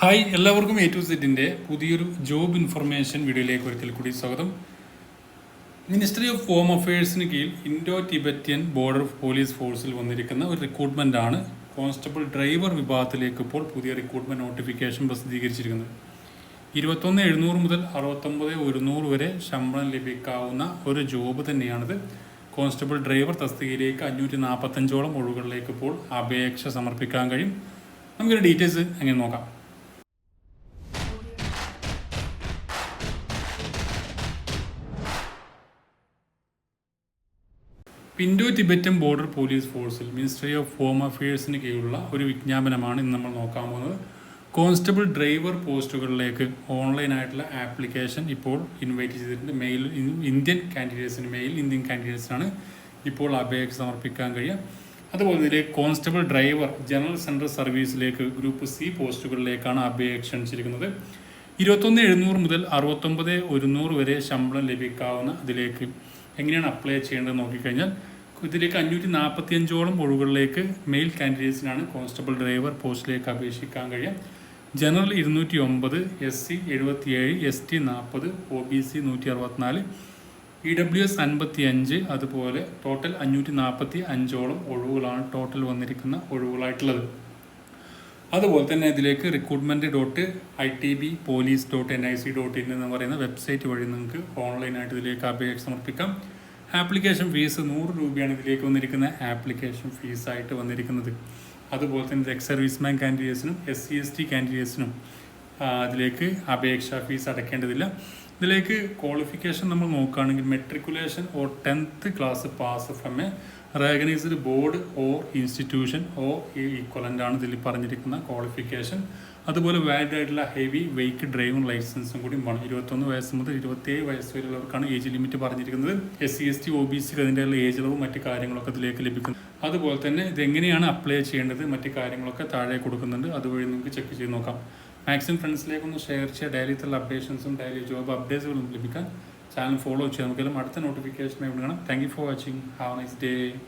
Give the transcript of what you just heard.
Hi എല്ലാവർക്കും A to സെറ്റിന്റെ പുതിയൊരു ജോബ് ഇൻഫർമേഷൻ വീഡിയോയിലേക്ക് ഒരിക്കൽ കൂടി സ്വാഗതം. മിനിസ്ട്രി ഓഫ് ഹോം അഫയേഴ്സിന് കീഴിൽ ഇൻഡോ ടിബറ്റിയൻ ബോർഡർ പോലീസ് ഫോഴ്സിൽ വന്നിരിക്കുന്ന ഒരു റിക്രൂട്ട്മെന്റ് ആണ് കോൺസ്റ്റബിൾ ഡ്രൈവർ വിഭാഗത്തിലേക്ക് ഇപ്പോൾ പുതിയ റിക്രൂട്ട്മെന്റ് നോട്ടിഫിക്കേഷൻ പ്രസിദ്ധീകരിച്ചിരിക്കുന്നത്. ഇരുപത്തൊന്ന് എഴുന്നൂറ് മുതൽ അറുപത്തൊമ്പത് ഒരുന്നൂറ് വരെ ശമ്പളം ലഭിക്കാവുന്ന ഒരു ജോബ് തന്നെയാണിത്. കോൺസ്റ്റബിൾ ഡ്രൈവർ തസ്തികയിലേക്ക് അഞ്ഞൂറ്റി നാൽപ്പത്തഞ്ചോളം ഒഴിവുകളിലേക്ക് ഇപ്പോൾ അപേക്ഷ സമർപ്പിക്കാൻ കഴിയും. നമുക്കൊരു ഡീറ്റെയിൽസ് അങ്ങനെ നോക്കാം? പിൻഡോ ടിബറ്റൻ ബോർഡർ പോലീസ് ഫോഴ്സിൽ മിനിസ്ട്രി ഓഫ് ഹോം അഫയേഴ്സിന് കീഴിലുള്ള ഒരു വിജ്ഞാപനമാണ് ഇന്ന് നമ്മൾ നോക്കാൻ പോകുന്നത്. കോൺസ്റ്റബിൾ ഡ്രൈവർ പോസ്റ്റുകളിലേക്ക് ഓൺലൈനായിട്ടുള്ള ആപ്ലിക്കേഷൻ ഇപ്പോൾ ഇൻവൈറ്റ് ചെയ്തിട്ടുണ്ട്. മെയിൽ ഇന്ത്യൻ കാൻഡിഡേറ്റ്സിന് മെയിൽ ഇന്ത്യൻ കാൻഡിഡേറ്റ്സിനാണ് ഇപ്പോൾ അപേക്ഷ സമർപ്പിക്കാൻ കഴിയുക. അതുപോലെ തന്നെ കോൺസ്റ്റബിൾ ഡ്രൈവർ ജനറൽ സെൻട്രൽ സർവീസിലേക്ക് ഗ്രൂപ്പ് സി പോസ്റ്റുകളിലേക്കാണ് അപേക്ഷ ക്ഷണിച്ചിരിക്കുന്നത് ഇരുപത്തൊന്ന് എഴുന്നൂറ് മുതൽ അറുപത്തൊമ്പത് ഒരുന്നൂറ് വരെ ശമ്പളം ലഭിക്കാവുന്ന ഇതിലേക്ക് എങ്ങനെയാണ് അപ്ലൈ ചെയ്യേണ്ടത് നോക്കിക്കഴിഞ്ഞാൽ ഇതിലേക്ക് അഞ്ഞൂറ്റി നാൽപ്പത്തി അഞ്ചോളം ഒഴിവുകളിലേക്ക് മെയിൽ കാൻഡിഡേറ്റ്സിനാണ് കോൺസ്റ്റബിൾ ഡ്രൈവർ പോസ്റ്റിലേക്ക് അപേക്ഷിക്കാൻ കഴിയുക ജനറൽ ഇരുന്നൂറ്റി ഒമ്പത് എസ് സി എഴുപത്തിയേഴ് എസ് ടി നാൽപ്പത് ഒ ബി സി നൂറ്റി അറുപത്തിനാല് ഇ ഡബ്ല്യു എസ് അൻപത്തി അഞ്ച് അതുപോലെ ടോട്ടൽ അഞ്ഞൂറ്റി നാൽപ്പത്തി അഞ്ചോളം ഒഴിവുകളാണ് ടോട്ടൽ വന്നിരിക്കുന്ന ഒഴിവുകളായിട്ടുള്ളത്. അതുപോലെ തന്നെ ഇതിലേക്ക് recruitment dot I T B police dot N I C dot in എന്ന് പറയുന്ന വെബ്സൈറ്റ് വഴി നിങ്ങൾക്ക് ഓൺലൈനായിട്ട് ഇതിലേക്ക് അപേക്ഷ സമർപ്പിക്കാം. ആപ്ലിക്കേഷൻ ഫീസ് നൂറ് രൂപയാണ് ഇതിലേക്ക് വന്നിരിക്കുന്ന ആപ്ലിക്കേഷൻ ഫീസായിട്ട് വന്നിരിക്കുന്നത്. അതുപോലെ തന്നെ എക്സ് സർവീസ്മാൻ കാൻഡിഡേറ്റ്സിനും എസ് സി എസ് ടി കാൻഡിഡേറ്റ്സിനും അതിലേക്ക് അപേക്ഷാ ഫീസ് അടയ്ക്കേണ്ടതില്ല. ഇതിലേക്ക് ക്വാളിഫിക്കേഷൻ നമ്മൾ നോക്കുകയാണെങ്കിൽ matriculation or tenth class pass from a recognised board or institution or equivalent ആണ് ഇതിൽ പറഞ്ഞിരിക്കുന്ന ക്വാളിഫിക്കേഷൻ അതുപോലെ വാലിഡ് ആയിട്ടുള്ള ഹെവി വെയ്ക്ക് ഡ്രൈവിംഗ് ലൈസൻസും കൂടി വേണം. ഇരുപത്തൊന്ന് വയസ്സ് മുതൽ ഇരുപത്തേഴ് വയസ്സ് വരെയുള്ളവർക്കാണ് ഏജ് ലിമിറ്റ് പറഞ്ഞിരിക്കുന്നത്. S C S T O B C അതിന്റെ ഏജ് ഇളവും മറ്റു കാര്യങ്ങളൊക്കെ ഇതിലേക്ക് ലഭിക്കുന്നു. അതുപോലെ തന്നെ ഇതെങ്ങനെയാണ് അപ്ലൈ ചെയ്യേണ്ടത്? മറ്റു കാര്യങ്ങളൊക്കെ താഴെ കൊടുക്കുന്നുണ്ട്. അതുവഴി നിങ്ങൾക്ക് ചെക്ക് ചെയ്ത് നോക്കാം. മാക്സിമം ഫ്രണ്ട്സിലേക്കൊന്ന് ഷെയർ ചെയ്യുക. ഡെയിലിത്തുള്ള അപ്ഡേഷൻസും ഡെയിലി ജോബ് അപ്ഡേറ്റ്സുകളും ലഭിക്കാൻ ചാനൽ ഫോളോ ചെയ്യാം നമുക്കെല്ലാം അടുത്ത നോട്ടിഫിക്കേഷനായി വിടണം thank you for watching have nice day